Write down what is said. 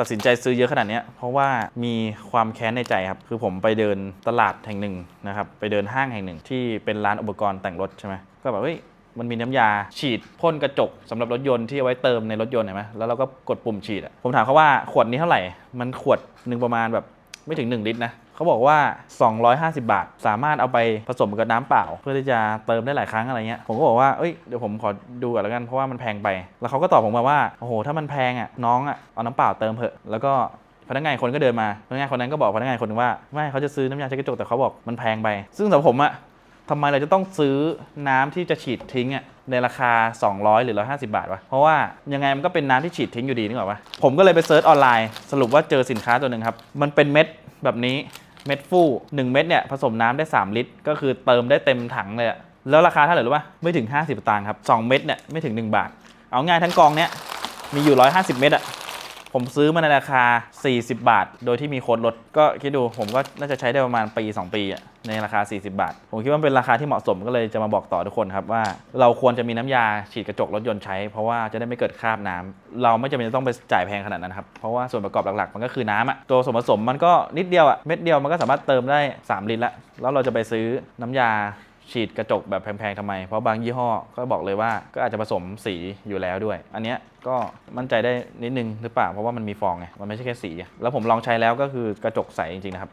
ตัดสินใจซื้อเยอะขนาดนี้เพราะว่ามีความแค้นในใจครับ คือผมไปเดินตลาดแห่งหนึ่งนะครับ ไปเดินห้างแห่งหนึ่ง ที่เป็นร้านอุปกรณ์แต่งรถใช่ไหมก็แบบเฮ้ยมันมีน้ำยาฉีดพ่นกระจกสำหรับรถยนต์ที่เอาไว้เติมในรถยนต์เห็นไหมแล้วเราก็กดปุ่มฉีดอะผมถามเขาว่าขวดนี้เท่าไหร่ มันขวดหนึ่งประมาณแบบ ไม่ถึง 1 ลิตรนะเขาบอกว่า 250 บาท สามารถเอาไปผสมกับน้ำเปล่า เพื่อที่จะเติมได้หลายครั้งอะไรเงี้ยผมก็บอกว่าเอ้ยเดี๋ยวผมขอดูก่อนแล้วกันเพราะว่ามันแพงไป แล้วเขาก็ตอบผมมาว่าโอ้โหถ้ามันแพงอะน้องอะเอาน้ำเปล่าเติมเถอะแล้วก็พนักงานคนก็เดินมาพนักงานคนนั้นก็บอกพนักงานคนนึงว่าไม่เขาจะซื้อน้ำยาเช็ดกระจกแต่เขาบอกมันแพงไป ซึ่งสำหรับผมอะ ทำไมเราจะต้องซื้อน้ำที่จะฉีดทิ้งอะในราคา 200 หรือ 150 บาทวะ เพราะว่ายังไงมันก็เป็นน้ำที่ฉีดทิ้งอยู่ดีนึกออกปะผมก็เลยไปเซิร์ชออนไลน์ สรุปว่าเจอสินค้าตัวหนึ่งครับ มันเป็นเม็ดแบบนี้ เม็ดฟู่1เม็ดเนี่ยผสมน้ำได้ 3 ลิตร ก็คือเติมได้เต็มถังเลยอะแล้วราคาเท่าไหร่รู้ปะไม่ถึง 50สตางค์ครับ 2 เม็ดเนี่ยไม่ถึง 1 บาท เอาง่ายทั้งกองเนี้ยมีอยู่ 150 เม็ดอะ ผมซื้อมาในราคา 40 บาท โดยที่มีโค้ดลด ก็คิดดูผมก็น่าจะใช้ได้ประมาณปี 2 ปีอะในราคา 40 บาท ผมคิดว่าเป็นราคาที่เหมาะสมก็เลยจะมาบอกต่อทุกคนครับว่า เราควรจะมีน้ำยาฉีดกระจกรถยนต์ใช้ เพราะว่าจะได้ไม่เกิดคราบน้ำเราไม่จำเป็นจะต้องไปจ่ายแพงขนาดนั้นครับ เพราะว่าส่วนประกอบหลักๆ มันก็คือน้ำอะตัวส่วนผสมมันก็นิดเดียวอะเม็ดเดียวมันก็สามารถเติมได้ 3 ลิตรละแล้วเราจะไปซื้อน้ำยา ฉีดกระจกแบบแพงๆทำไม เพราะบางยี่ห้อก็บอกเลยว่าก็อาจจะผสมสีอยู่แล้วด้วย อันเนี้ยก็มั่นใจได้นิดนึงหรือเปล่าเพราะว่ามันมีฟองไงมันไม่ใช่แค่สี แล้วผมลองใช้แล้วก็คือกระจกใสจริงๆนะครับ